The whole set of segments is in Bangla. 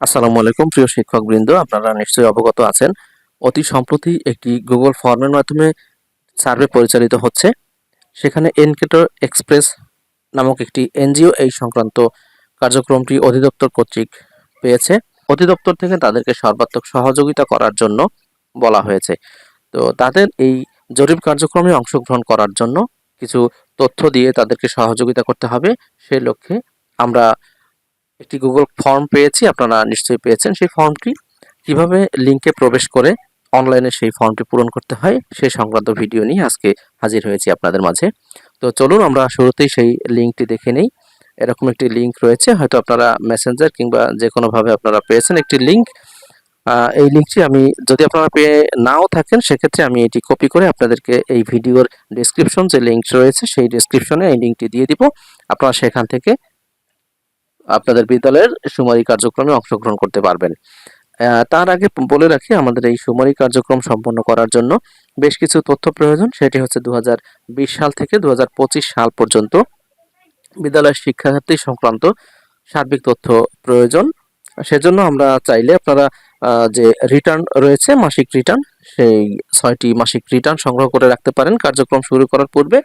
আসসালামু আলাইকুম, প্রিয় শিক্ষকবৃন্দ। আপনারা নিশ্চয়ই অবগত আছেন। অতি সম্প্রতি একটি গুগল ফর্মের মাধ্যমে সার্ভে পরিচালিত হচ্ছে। সেখানে এনকেটর এক্সপ্রেস নামক একটি এনজিও এই সংক্রান্ত কার্যক্রমটি অধিদপ্তর কর্তৃক পেয়েছে। অধিদপ্তর থেকে তাদেরকে সর্বাত্মক সহযোগিতা করার জন্য বলা হয়েছে। তো তাদের এই জরিপ কার্যক্রমে অংশগ্রহণ করার জন্য কিছু তথ্য দিয়ে তাদেরকে সহযোগিতা করতে হবে। সে লক্ষ্যে আমরা একটি গুগল ফর্ম পেয়েছি, আপনারা নিশ্চয়ই পেয়েছেন সেই ফর্মটি কীভাবে লিঙ্কে প্রবেশ করে অনলাইনে সেই ফর্মটি পূরণ করতে হয়, সেই সংক্রান্ত ভিডিও নিয়ে আজকে হাজির হয়েছি আপনাদের মাঝে। তো চলুন আমরা শুরুতেই সেই লিঙ্কটি দেখে নেই। এরকম একটি লিঙ্ক রয়েছে, হয়তো আপনারা মেসেঞ্জার কিংবা যে কোনোভাবে আপনারা পেয়েছেন একটি লিঙ্ক এই লিঙ্কটি আমি যদি আপনারা পেয়ে নাও থাকেন, সেক্ষেত্রে আমি এটি কপি করে আপনাদেরকে এই ভিডিওর ডিসক্রিপশন যে লিঙ্ক রয়েছে, সেই ডিসক্রিপশনে এই লিঙ্কটি দিয়ে দিব। আপনারা সেখান থেকে আপনাদের বিদ্যালয়ের সুমারি কার্যক্রমে অংশগ্রহণ করতে পারবেন। তার আগে বলে রাখি, আমাদের এই সুমারি কার্যক্রম সম্পন্ন করার জন্য বেশ কিছু তথ্য প্রয়োজন। সেটি হচ্ছে দু হাজার বিশ সাল থেকে দুহাজার পঁচিশ সাল পর্যন্ত বিদ্যালয়ের শিক্ষার্থী সংক্রান্ত সার্বিক তথ্য প্রয়োজন। সেজন্য আমরা চাইলে আপনারা যে রিটার্ন রয়েছে, মাসিক রিটার্ন সেই ছয়টি মাসিক রিটার্ন সংগ্রহ করে রাখতে পারেন। কার্যক্রম শুরু করার পূর্বে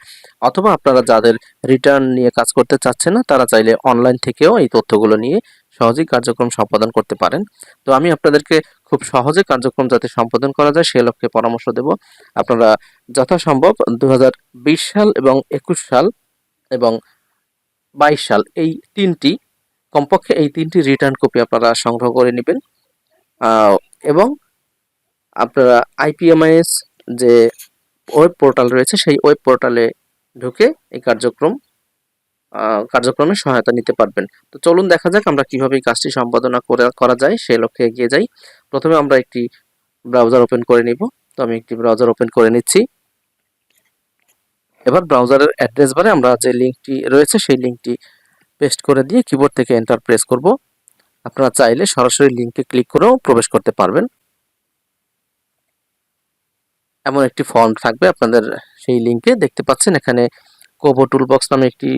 অথবা আপনারা যাদের রিটার্ন নিয়ে কাজ করতে চাচ্ছেন না, তারা চাইলে অনলাইন থেকেও এই তথ্যগুলো নিয়ে সহজেই কার্যক্রম সম্পাদন করতে পারেন। তো আমি আপনাদেরকে খুব সহজে কার্যক্রম যাতে সম্পাদন করা যায়, সে লক্ষ্যে পরামর্শ দেব। আপনারা যথাসম্ভব দু হাজার বিশ সাল এবং একুশ সাল এবং বাইশ সাল, এই তিনটি কমপক্ষে এই তিনটি রিটার্ন কপি আপনারা সংগ্রহ করে নেবেন। এবং আপনারা আইপিএমআইএস যে ওয়েব পোর্টাল রয়েছে, সেই ওয়েব পোর্টালে ঢুকে এই কার্যক্রম কার্যক্রমে সহায়তা নিতে পারবেন। তো চলুন দেখা যাক আমরা কীভাবে এই কাজটি সম্পাদনা করা যায়, সে লক্ষ্যে এগিয়ে যাই। প্রথমে আমরা একটি ব্রাউজার ওপেন করে নিব। তো আমি একটি ব্রাউজার ওপেন করে নিচ্ছি। এবার ব্রাউজারের অ্যাড্রেস বারে আমরা যে লিঙ্কটি রয়েছে, সেই লিঙ্কটি পেস্ট করে দিয়ে কিবোর্ড থেকে এন্টার প্রেস করব। আপনারা চাইলে সরাসরি লিঙ্কে ক্লিক করেও প্রবেশ করতে পারবেন। এমন একটি ফর্ম থাকবে, আপনাদের সেই লিঙ্কে দেখতে পাচ্ছেন এখানে কোবো টুলবক্স নামে একটি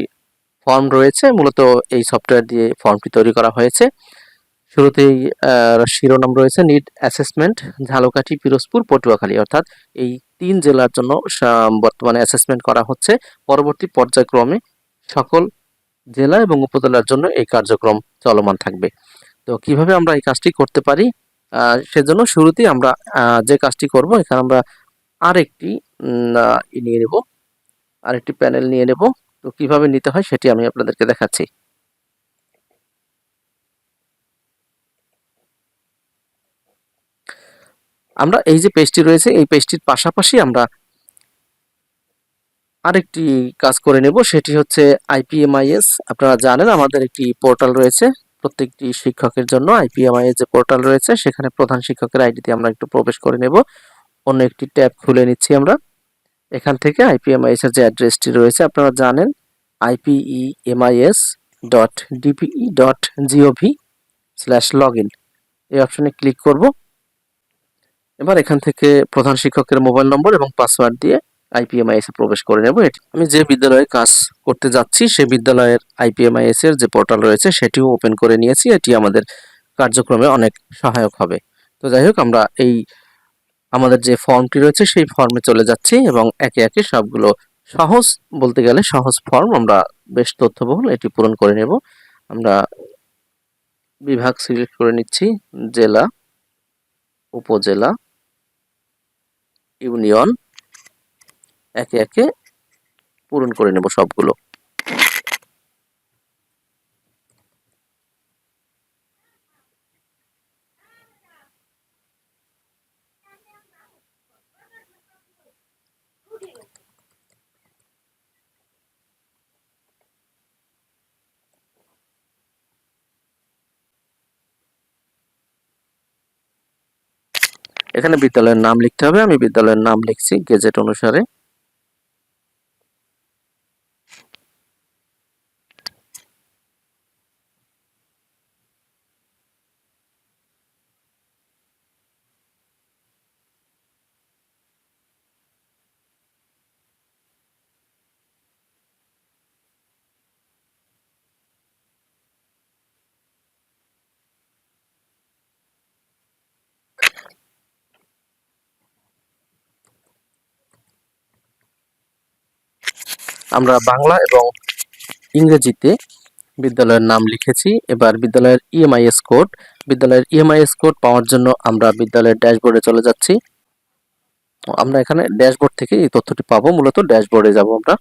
ফর্ম রয়েছে। মূলত এই সফটওয়্যার দিয়ে ফর্মটি তৈরি করা হয়েছে। শুরুতেই শিরোনাম রয়েছে নিড অ্যাসেসমেন্ট ঝালকাঠি, পিরোজপুর, পটুয়াখালী। অর্থাৎ এই তিন জেলার জন্য বর্তমানে অ্যাসেসমেন্ট করা হচ্ছে। পরবর্তী পর্যায়ক্রমে সকল জেলা এবং উপজেলার জন্য এই কার্যক্রম চলমান থাকবে। তো কীভাবে আমরা এই কাজটি করতে পারি? সেজন্য শুরুতেই আমরা যে কাজটি করব, এখানে আমরা আরেকটি নিয়ে নেব। আরেকটি প্যানেল নিয়ে নেব। তো কীভাবে নিতে হয় সেটি আমি আপনাদেরকে দেখাচ্ছি। আমরা এই যে পেজটি রয়েছে, এই পেজটির পাশাপাশি আমরা আরেকটি কাজ করে নেব, সেটি হচ্ছে আইপিএমআইএস আপনারা জানেন আমাদের একটি পোর্টাল রয়েছে, প্রত্যেকটি শিক্ষকের জন্য আইপিএমআইএস যে পোর্টাল রয়েছে, সেখানে প্রধান শিক্ষকের আইডিতে আমরা একটু প্রবেশ করে নেব। অন্য একটি ট্যাব খুলে নিচ্ছি আমরা। এখান থেকে আইপিএমআইএস এর যে অ্যাড্রেসটি রয়েছে, আপনারা জানেন IPEMIS dot DPE dot GOV slash log in এই অপশনে ক্লিক করব। এবার এখান থেকে প্রধান শিক্ষকের মোবাইল নম্বর এবং পাসওয়ার্ড দিয়ে আইপিএমআইএস এ প্রবেশ করে নেব। আমি যে বিদ্যালয়ে কাজ করতে যাচ্ছি সেই বিদ্যালয়ের আইপিএমআইএস এর যে পোর্টাল রয়েছে, সেটিও ওপেন করে নিয়েছি। এটি আমাদের কার্যক্রমে অনেক সহায়ক হবে। তো যাই হোক, আমরা এই আমাদের যে ফর্মটি রয়েছে, সেই ফর্মে চলে যাচ্ছি এবং একে একে সবগুলো সহজ, বলতে গেলে সহজ ফর্ম আমরা বেশ তথ্যবহুল এটি পূরণ করে নেব। আমরা বিভাগ সিলেক্ট করে নিচ্ছি, জেলা, উপজেলা, ইউনিয়ন একে একে পূরণ করে নেব সবগুলো। এখানে বিদ্যালয়ের নাম লিখতে হবে। আমি বিদ্যালয়ের নাম লিখছি গেজেট অনুসারে। আমরা বাংলা এবং ইংরেজিতে বিদ্যালয়ের নাম লিখেছি। এবার বিদ্যালয়ের E ইএমআইএস কোড বিদ্যালয়ের E ইএমআইএস কোড পাওয়ার জন্য আমরা বিদ্যালয়ের ড্যাশবোর্ডে চলে যাচ্ছি। আমরা এখানে ড্যাশবোর্ড থেকে এই তথ্যটি পাবো, মূলত ড্যাশবোর্ডে যাব আমরা।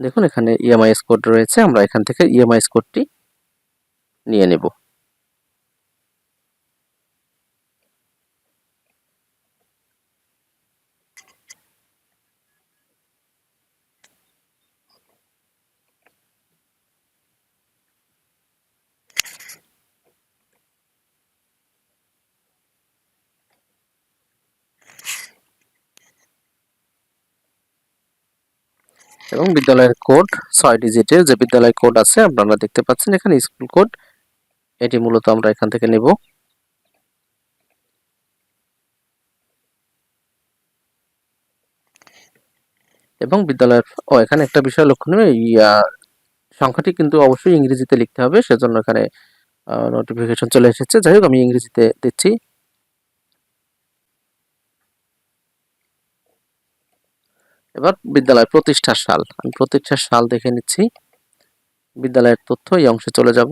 দেখুন, এখানে E ইএমআইএস কোড রয়েছে, আমরা এখান থেকে E ইএমআইএস কোডটি নিয়ে নেব। এবং বিদ্যালয়ের কোড ছয় ডিজিটের যে বিদ্যালয় কোড আছে, আপনারা দেখতে পাচ্ছেন এখানে স্কুল কোড। এটি মূলত আমরা এখান থেকে নেব। এবং বিদ্যালয়ের ও এখানে একটা বিষয় লক্ষণীয় সংখ্যাটি কিন্তু অবশ্যই ইংরেজিতে লিখতে হবে, সেজন্য এখানে নোটিফিকেশন চলে এসেছে। যাই হোক, আমি ইংরেজিতে দিচ্ছি। এবার বিদ্যালয় প্রতিষ্ঠার সাল। আমি প্রতিষ্ঠার সাল দেখে নিচ্ছি। বিদ্যালয়ের তথ্য, এই অংশে চলে যাব।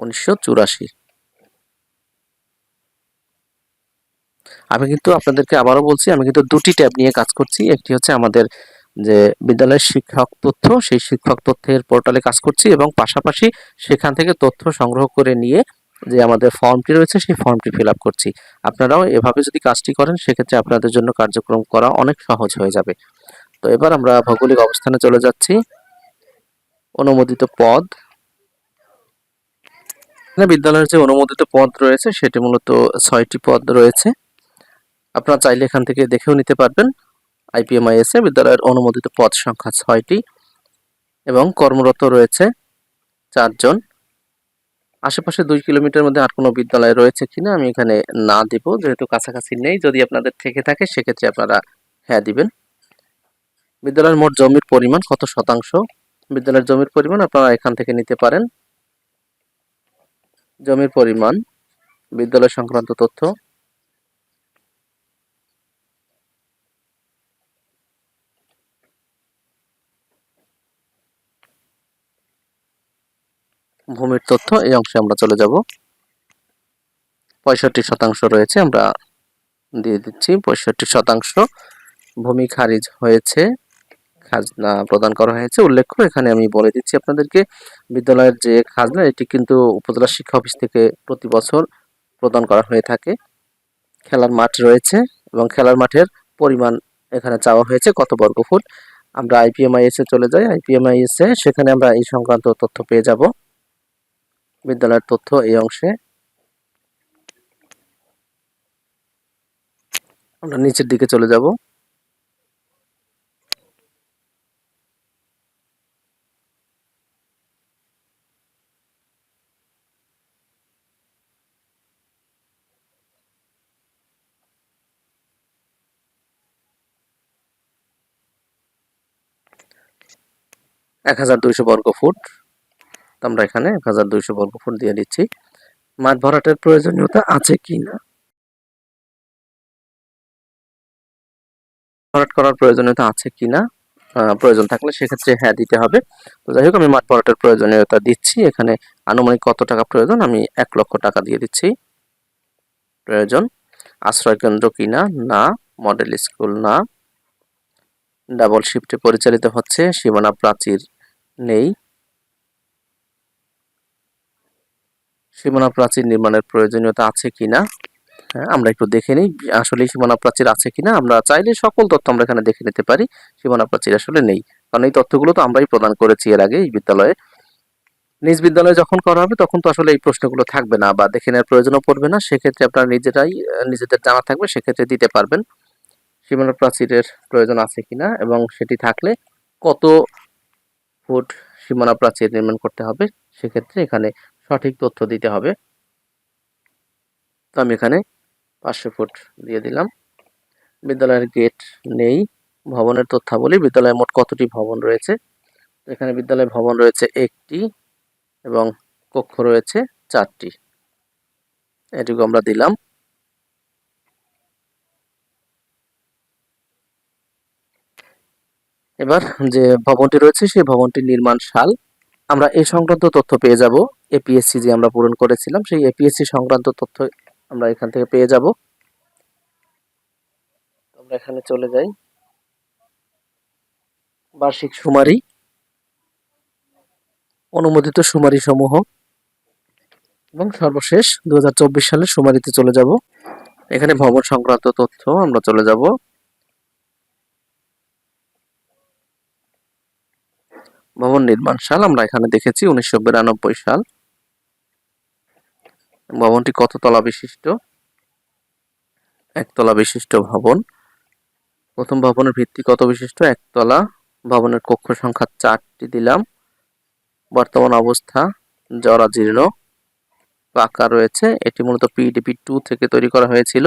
উনিশশো চুরাশি। আমি কিন্তু আপনাদেরকে আবারও বলছি, আমি কিন্তু দুটি ট্যাব নিয়ে কাজ করছি। একটি হচ্ছে আমাদের যে বিদ্যালয়ের শিক্ষক তথ্য, সেই শিক্ষক তথ্যের পোর্টালে কাজ করছি এবং পাশাপাশি সেখান থেকে তথ্য সংগ্রহ করে নিয়ে যে আমাদের ফর্মটি রয়েছে, সেই ফর্মটি ফিল আপ করছি। আপনারাও এভাবে যদি কাজটি করেন, সেক্ষেত্রে আপনাদের জন্য কার্যক্রম করা অনেক সহজ হয়ে যাবে। তো এবার আমরা ভৌগোলিক অবস্থানে চলে যাচ্ছি। অনুমোদিত পদ। বিদ্যালয়ের যে অনুমোদিত পদ রয়েছে, সেটি মূলত ছয়টি পদ রয়েছে। আপনারা চাইলে এখান থেকে দেখেও নিতে পারবেন। আইপিএমআইএস বিদ্যালয়ের অনুমোদিত পদ সংখ্যা ছয়টি এবং কর্মরত রয়েছে চারজন। আশেপাশে দুই কিলোমিটার মধ্যে আর কোনো বিদ্যালয় রয়েছে কিনা আমি এখানে না দিব, যেহেতু কাছাকাছি নেই। যদি আপনাদের থেকে থাকে, সেক্ষেত্রে আপনারা হ্যাঁ দিবেন। বিদ্যালয়ের মোট জমির পরিমাণ কত শতাংশ? বিদ্যালয়ের জমির পরিমাণ আপনারা এখান থেকে নিতে পারেন। জমির পরিমাণ, বিদ্যালয় সংক্রান্ত তথ্য। ভূমির তথ্য এই অংশে আমরা চলে যাব। পঁয়ষট্টি শতাংশ রয়েছে, আমরা দিয়ে দিচ্ছি। পঁয়ষট্টি শতাংশ ভূমি খারিজ হয়েছে, খাজনা প্রদান করা হয়েছে। উল্লেখ্য, এখানে আমি বলে দিচ্ছি আপনাদেরকে, বিদ্যালয়ের যে খাজনা, এটি কিন্তু উপজেলা শিক্ষা অফিস থেকে প্রতি বছর প্রদান করা হয়ে থাকে। খেলার মাঠ রয়েছে এবং খেলার মাঠের পরিমাণ এখানে চাওয়া হয়েছে কত বর্গ ফুট আমরা আইপিএমআইএস এ চলে যাই। আইপিএমআইএস এ সেখানে আমরা এই সংক্রান্ত তথ্য পেয়ে যাব। বিদ্যালয়ের তথ্য এই অংশে। আমরা নিচের দিকে চলে যাব। এক হাজার দুইশো বর্গ ফুট। আমরা এখানে এক হাজার দুইশো বর্গ ফুট দিয়ে দিচ্ছি। মাঠ ভরাটের প্রয়োজনীয়তা আছে কি না? ভরাট করার প্রয়োজনীয়তা আছে কি না? প্রয়োজন থাকলে সেক্ষেত্রে হ্যাঁ দিতে হবে। তো যাই হোক, আমি মাঠ ভরাটের প্রয়োজনীয়তা দিচ্ছি। এখানে আনুমানিক কত টাকা প্রয়োজন? আমি এক লক্ষ টাকা দিয়ে দিচ্ছি। প্রয়োজন। আশ্রয় কেন্দ্র কিনা না। মডেল স্কুল না। ডাবল শিফটে পরিচালিত হচ্ছে। সীমানা প্রাচীর নেই। সীমানা প্রাচীর নির্মাণের প্রয়োজনীয়তা আছে কিনা? হ্যাঁ আমরা একটু দেখে নিই, আসলে সীমানা প্রাচীর আছে কিনা? আমরা চাইলে সকল তথ্য আমরা এখানে দেখে নিতে পারি, সীমানা প্রাচীর আসলে নেই। কারণ এই তথ্যগুলো তো আমরাই প্রদান করেছি এর আগে এই বিদ্যালয়ে। নিজ বিদ্যালয়ে যখন করা হবে, তখন তো আসলে এই প্রশ্নগুলো থাকবে না বা দেখে নেওয়ার প্রয়োজনও পড়বে না। সেক্ষেত্রে আপনারা নিজেরাই, নিজেদের জানা থাকবে, সেক্ষেত্রে দিতে পারবেন সীমানা প্রাচীরের প্রয়োজন আছে কিনা এবং সেটি থাকলে কত ফুট সীমানা প্রাচীর নির্মাণ করতে হবে, সেক্ষেত্রে এখানে সঠিক তথ্য দিতে হবে। তো আমি এখানে পাঁচশো ফুট দিয়ে দিলাম। বিদ্যালয়ের গেট নেই। ভবনের তথ্যাবলী, বিদ্যালয়ে মোট কতটি ভবন রয়েছে? এখানে বিদ্যালয় ভবন রয়েছে একটি এবং কক্ষ রয়েছে চারটি। এটুকু আমরা দিলাম। এবার যে ভবনটি রয়েছে, সেই ভবনটির নির্মাণ সাল আমরা এই সংক্রান্ত তথ্য পেয়ে যাব। এপিএসসি যে আমরা পূরণ করেছিলাম, সেই এপিএসসি সংক্রান্ত তথ্য আমরা এখান থেকে পেয়ে যাব। আমরা এখানে চলে যাই। বার্ষিক সুমারি, অনুমোদিত সুমারি সমূহ এবং সর্বশেষ দু সালের সুমারিতে চলে যাব। এখানে ভবন সংক্রান্ত তথ্য আমরা চলে যাব। ভবন নির্মাণ সাল, আমরা এখানে দেখেছি উনিশশো বিরানব্বই সাল। ভবনটি কত তলা বিশিষ্ট? একতলা বিশিষ্ট ভবন। প্রথম ভবনের ভিত্তি কত বিশিষ্ট? একতলা ভবনের কক্ষ সংখ্যা চারটি দিলাম। বর্তমান অবস্থা জরাজীর্ণ। পাকা রয়েছে। এটি মূলত পিডিপি টু থেকে তৈরি করা হয়েছিল।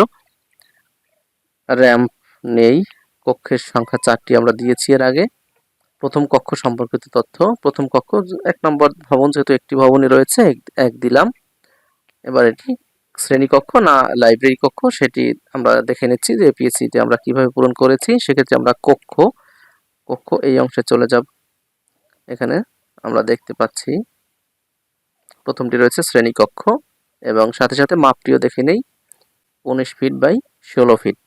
র্যাম্প নেই। কক্ষের সংখ্যা চারটি আমরা দিয়েছি এর আগে। প্রথম কক্ষ সম্পর্কিত তথ্য। প্রথম কক্ষ, এক নম্বর ভবন যেহেতু একটি ভবনই রয়েছে, এক- এক দিলাম। এবার এটি শ্রেণীকক্ষ না লাইব্রেরি কক্ষ, সেটি আমরা দেখে নিচ্ছি যে পিএসসিতে আমরা কীভাবে পূরণ করেছি। সেক্ষেত্রে আমরা কক্ষ কক্ষ এই অংশে চলে যাব। এখানে আমরা দেখতে পাচ্ছি প্রথমটি রয়েছে শ্রেণীকক্ষ এবং সাথে সাথে মাপটিও দেখে নেই, উনিশ ফিট বাই ষোলো ফিট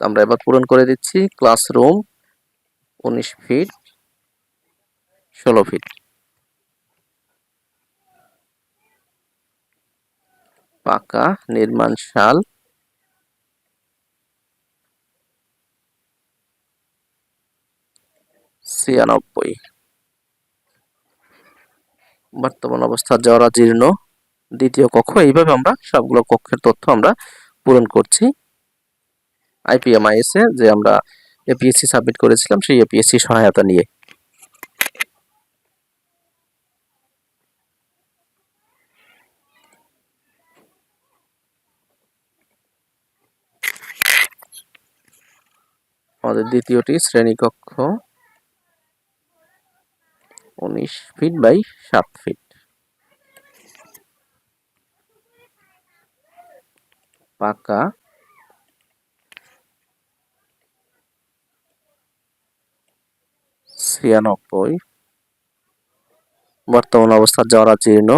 আমরা এবার পূরণ করে দিচ্ছি ক্লাসরুম উনিশ ফিট ষোলো ফিট পাকা, নির্মাণ সাল ছিয়ানব্বই। বর্তমান অবস্থা জরাজীর্ণ। দ্বিতীয় কক্ষ, এইভাবে আমরা সবগুলো কক্ষের তথ্য আমরা পূরণ করছি। আইপিএমআইএস এ যে আমরা এপিএসসি সাবমিট করেছিলাম, সেই এপিএসসি সহায়তা নিয়ে। আমাদের দ্বিতীয়টি শ্রেণীকক্ষ। উনিশ ফিট বাই সাত ফিট। পাকা। ছিয়ানব্বই। বর্তমান অবস্থা জরাজীর্ণ।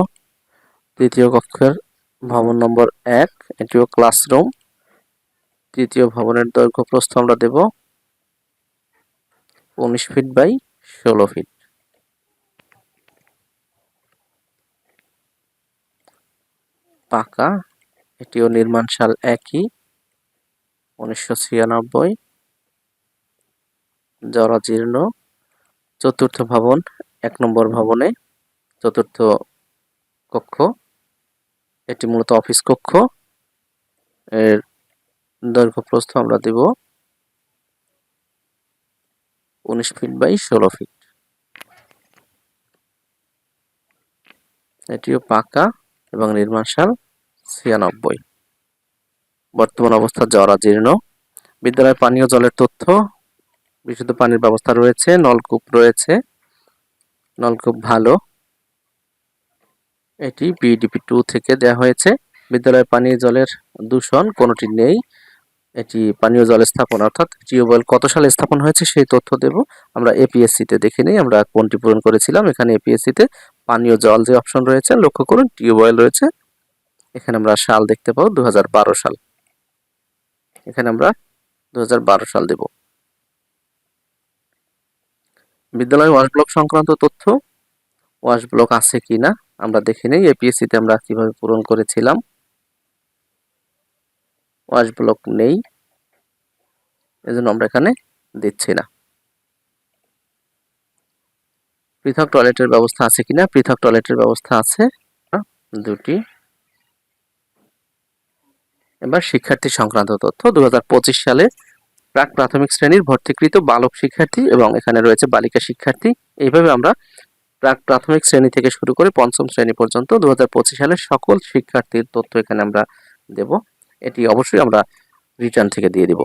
তৃতীয় কক্ষের ভবন নম্বর এক, এটিও ক্লাসরুম তৃতীয় ভবনের দৈর্ঘ্য প্রস্থ আমরা দেব উনিশ ফিট বাই ষোলো ফিট। পাকা, এটিও নির্মাণ সাল একই, উনিশশো ছিয়ানব্বই। জরাজীর্ণ, চতুর্থ ভবন, এক নম্বর ভবনে চতুর্থ কক্ষ, এটি মূলত অফিস কক্ষ। এর দৈর্ঘ্য প্রস্থ আমরা দেব উনিশ ফিট বাই ষোলো ফিট এটিও পাকা এবং নির্মাণ সাল ছিয়ানব্বই। বর্তমান অবস্থা জরাজীর্ণ। বিদ্যালয়ে পানীয় জলের তথ্য, বিশুদ্ধ পানির ব্যবস্থা রয়েছে, নলকূপ রয়েছে। নলকূপ ভালো। এটি বিডিপি টু থেকে দেওয়া হয়েছে। বিদ্যালয়ে পানীয় জলের দূষণ, কোনোটি নেই। এটি পানীয় জল স্থাপন, অর্থাৎ টিউবওয়েল কত সালে স্থাপন হয়েছে সেই তথ্য দেব। আমরা এপিএসসি তে দেখে নিই, আমরা কোনটি পূরণ করেছিলাম। এখানে এপিএসসি তে পানীয় জল যে অপশন রয়েছে, লক্ষ্য করুন টিউবওয়েল রয়েছে। এখানে আমরা সাল দেখতে পাবো দু হাজার বারো সাল। এখানে আমরা দু হাজার বারো সাল দেব। বিদ্যালয় ওয়াশ ব্লক সংক্রান্ত তথ্য। ওয়াশ ব্লক আছে কিনা, আমরা দেখে নেই। এপিএসসি তে আমরা কীভাবে পূরণ করেছিলাম। ওয়াশ ব্লক নেই। এজন্য আমরা এখানে দিচ্ছি না। পৃথক টয়লেটের ব্যবস্থা আছে কিনা? পৃথক টয়লেটের ব্যবস্থা আছে। দুটি। এবার শিক্ষার্থী সংক্রান্ত তথ্য। দু হাজার পঁচিশ সালে প্রাক প্রাথমিক শ্রেণির ভর্তিকৃত বালক শিক্ষার্থী এবং এখানে রয়েছে বালিকা শিক্ষার্থী। এইভাবে আমরা প্রাক প্রাথমিক শ্রেণি থেকে শুরু করে পঞ্চম শ্রেণি পর্যন্ত দু সালের সকল শিক্ষার্থীর তথ্য এখানে আমরা দেব। এটি অবশ্যই আমরা রিটার্ন থেকে দিয়ে দিব।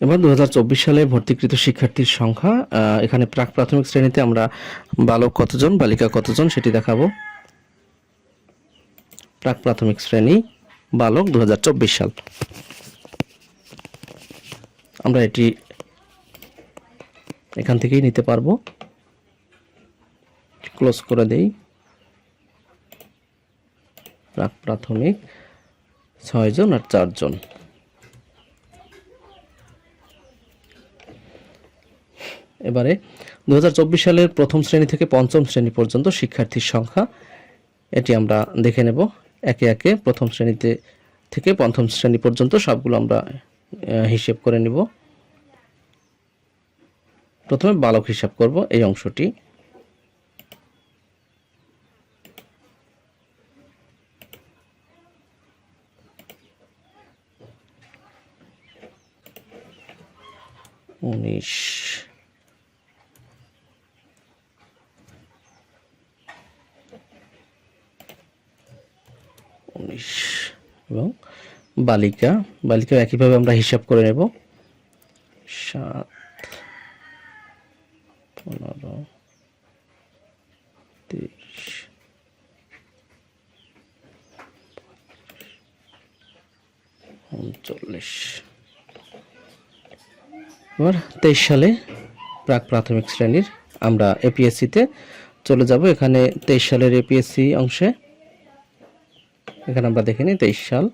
এবার দু হাজার চব্বিশ সালে ভর্তিকৃত শিক্ষার্থীর সংখ্যা এখানে প্রাক প্রাথমিক শ্রেণীতে আমরা বালক কতজন, বালিকা কতজন সেটি দেখাবো। প্রাক প্রাথমিক শ্রেণি বালক দু হাজার চব্বিশ সাল। আমরা এটি এখান থেকেই নিতে পারব। ক্লোজ করে দেই। প্রাক প্রাথমিক ছয়জন আর চারজন। এবারে দু হাজার চব্বিশ সালের প্রথম শ্রেণি থেকে পঞ্চম শ্রেণি পর্যন্ত শিক্ষার্থীর সংখ্যা, এটি আমরা দেখে নেব। একে একে প্রথম শ্রেণীতে থেকে পঞ্চম শ্রেণি পর্যন্ত সবগুলো আমরা হিসেব করে নিব। প্রথমে বালক হিসাব করব, এই অংশটি। উনিশ উনিশ এবং বালিকা বালিকা একইভাবে আমরা হিসাব করে নেব। সাত, পনেরো, তিরিশ, উনচল্লিশ। এবার তেইশ সালে প্রাক প্রাথমিক শ্রেণির আমরা এপিএসসিতে চলে যাব। এখানে তেইশ সালের এপিএসসি অংশে এখানে আমরা দেখে নিই তেইশ সাল।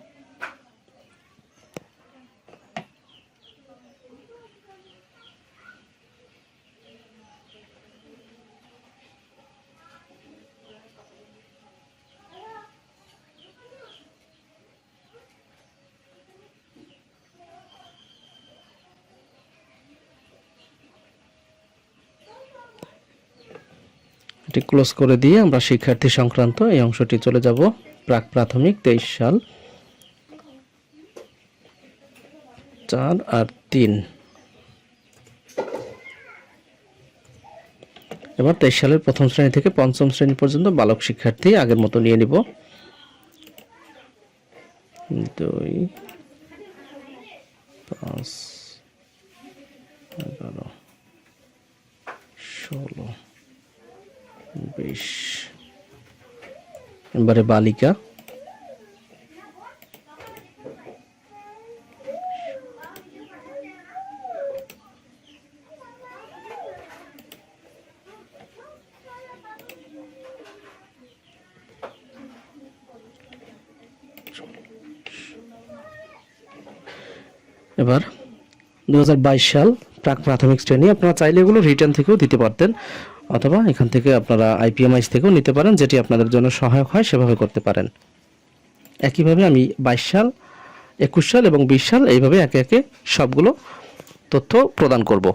এটি ক্লোজ করে দিয়ে আমরা শিক্ষার্থী সংক্রান্ত এই অংশটি চলে যাব। প্রাক প্রাথমিক তেইশ সাল। চার আর তিন। এবার তেইশ সালের প্রথম শ্রেণি থেকে পঞ্চম শ্রেণি পর্যন্ত বালক শিক্ষার্থী আগের মতো নিয়ে নিব। দুই, পাঁচ, এগারো, ষোলো, বিশ এবারে বালিকা। এবার দু হাজার বাইশ সাল প্রাক প্রাথমিক শ্রেণি। আপনারা চাইলে এগুলো রিটার্ন থেকেও দিতে পারতেন। অথবা এখান থেকে আপনারা আইপিএমআইস থেকেও নিতে পারেন, যেটি আপনাদের জন্য সহায়ক হয়, সেভাবে করতে পারেন। একইভাবে আমি বাইশ সাল, একুশ সাল এবং বিশ সাল এইভাবে একে একে সবগুলো তথ্য প্রদান করব।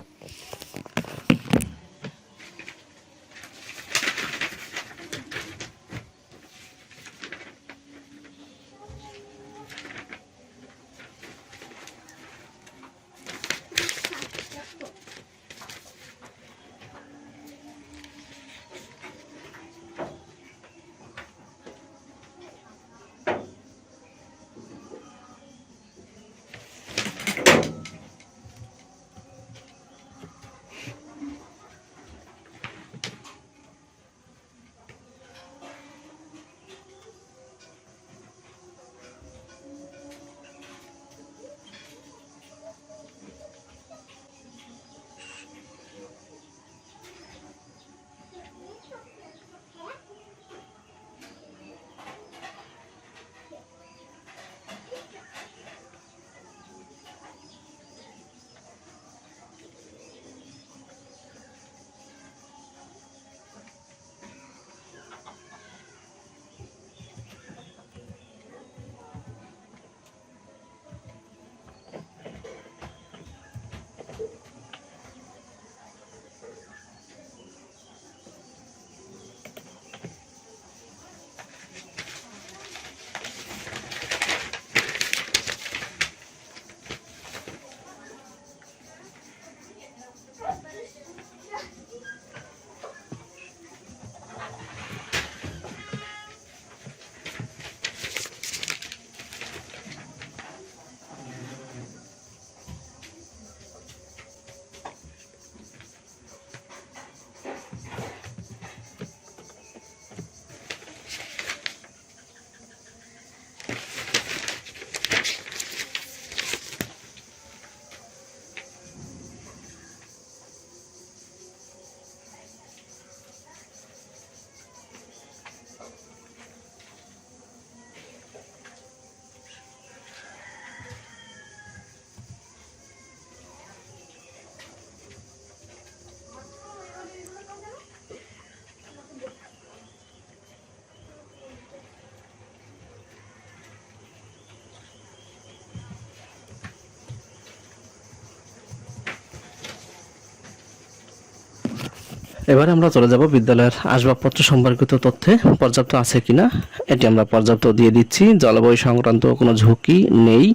এবারে আমরা চলে যাব বিদ্যালয়ের আসবাবপত্র সম্পর্কিত তথ্যে। পর্যাপ্ত আছে কিনা? এটি আমরা পর্যাপ্ত দিয়ে দিচ্ছি। জলবায়ু সংক্রান্ত কোনো ঝুঁকি নেই।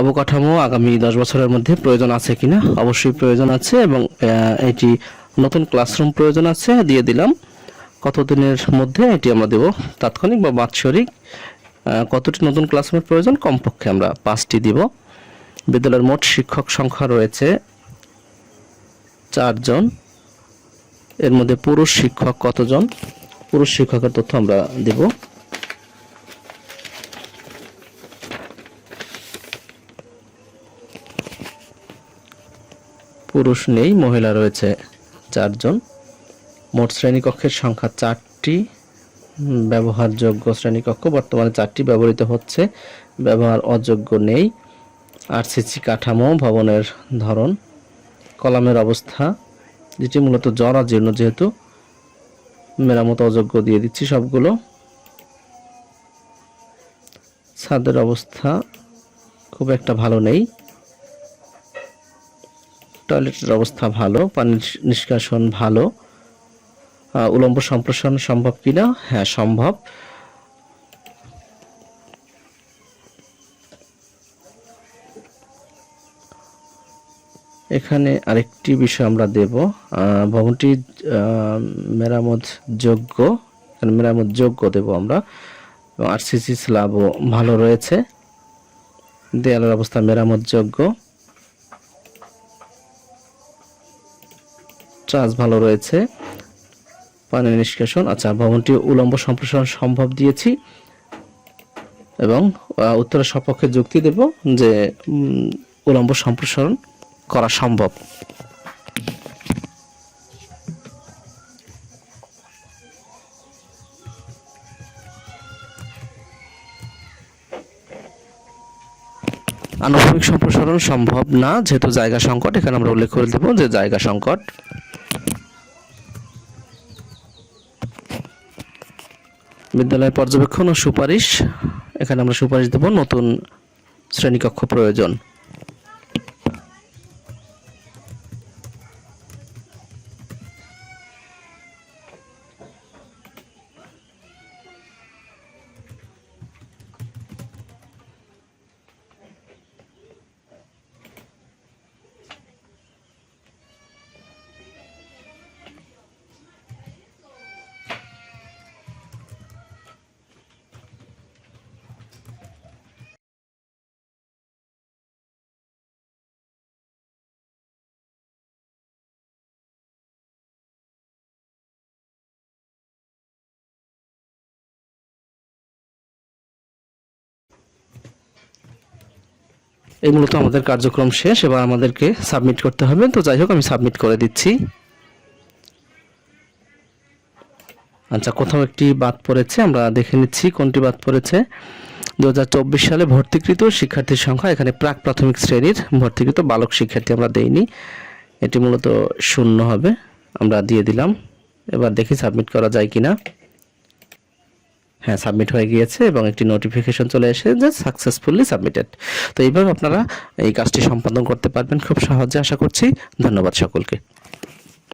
অবকাঠামো আগামী দশ বছরের মধ্যে প্রয়োজন আছে কিনা? অবশ্যই প্রয়োজন আছে এবং এটি নতুন ক্লাসরুম প্রয়োজন আছে, দিয়ে দিলাম। কতদিনের মধ্যে এটি আমরা দেব? তাৎক্ষণিক বা বাৎসরিক? কতটি নতুন ক্লাসরুমের প্রয়োজন? কমপক্ষে আমরা পাঁচটি দিব। বিদ্যালয়ের মোট শিক্ষক সংখ্যা রয়েছে চারজন। এর মধ্যে পুরুষ শিক্ষক কতজন? পুরুষ শিক্ষকের তথ্য আমরা দেব। পুরুষ নেই, মহিলা রয়েছে চারজন। মোট শ্রেণীকক্ষের সংখ্যা চারটি। ব্যবহারযোগ্য শ্রেণীকক্ষ, বর্তমানে চারটি ব্যবহৃত হচ্ছে। ব্যবহার অযোগ্য নেই। আর আরসিসি কাঠামো, ভবনের ধরন, কলামের অবস্থা যেটি মূলত জরাজীর্ণ যেহেতু, মেরামত অযোগ্য দিয়ে দিচ্ছি সবগুলো। ছাদের অবস্থা খুব একটা ভালো নেই। টয়লেটের অবস্থা ভালো, পানি নিষ্কাশন ভালো। উলম্ব সম্প্রসারণ সম্ভব কিনা? হ্যাঁ সম্ভব। এখানে আরেকটি বিষয় আমরা দেব। ভবনটি মেরামত যোগ্য এখানে মেরামত যোগ্য দেব আমরা। আর আরসিসি স্ল্যাবও ভালো রয়েছে। দেয়ালের অবস্থা মেরামত যোগ্য চার্জ ভালো রয়েছে। পানি নিষ্কাশন আচ্ছা ভবনটি উলম্ব সম্প্রসারণ সম্ভব দিয়েছি। এবং উত্তরের সপক্ষে যুক্তি দেব যে উলম্ব সম্প্রসারণ করা সম্ভব। আনুভূমিক সম্প্রসারণ সম্ভব না, যেহেতু জায়গা সংকট, এখানে আমরা উল্লেখ করে দেব যে জায়গা সংকট। বিদ্যালয় পর্যবেক্ষণ ও সুপারিশ, এখানে আমরা সুপারিশ দেব নতুন শ্রেণীকক্ষ প্রয়োজন। এই মূলত আমাদের কার্যক্রম শেষ, এবার আমাদেরকে সাবমিট করতে হবে। তো যাই হোক, আমি সাবমিট করে দিচ্ছি। আচ্ছা কোথাও একটি বাদ পড়েছে, আমরা দেখে নিচ্ছি কোনটি বাদ পড়েছে। দু হাজার চব্বিশ সালে ভর্তিকৃত শিক্ষার্থীর সংখ্যা, এখানে প্রাক প্রাথমিক শ্রেণির ভর্তিকৃত বালক শিক্ষার্থী আমরা দেইনি। এটি মূলত শূন্য হবে, আমরা দিয়ে দিলাম। এবার দেখি সাবমিট করা যায় কিনা। হ্যাঁ সাবমিট হয়ে গিয়েছে এবং একটি নোটিফিকেশন চলে এসেছে যে সাকসেসফুলি সাবমিটেড তো এইভাবে আপনারা এই কাজটি সম্পাদন করতে পারবেন খুব সহজে, আশা করছি। ধন্যবাদ সকলকে।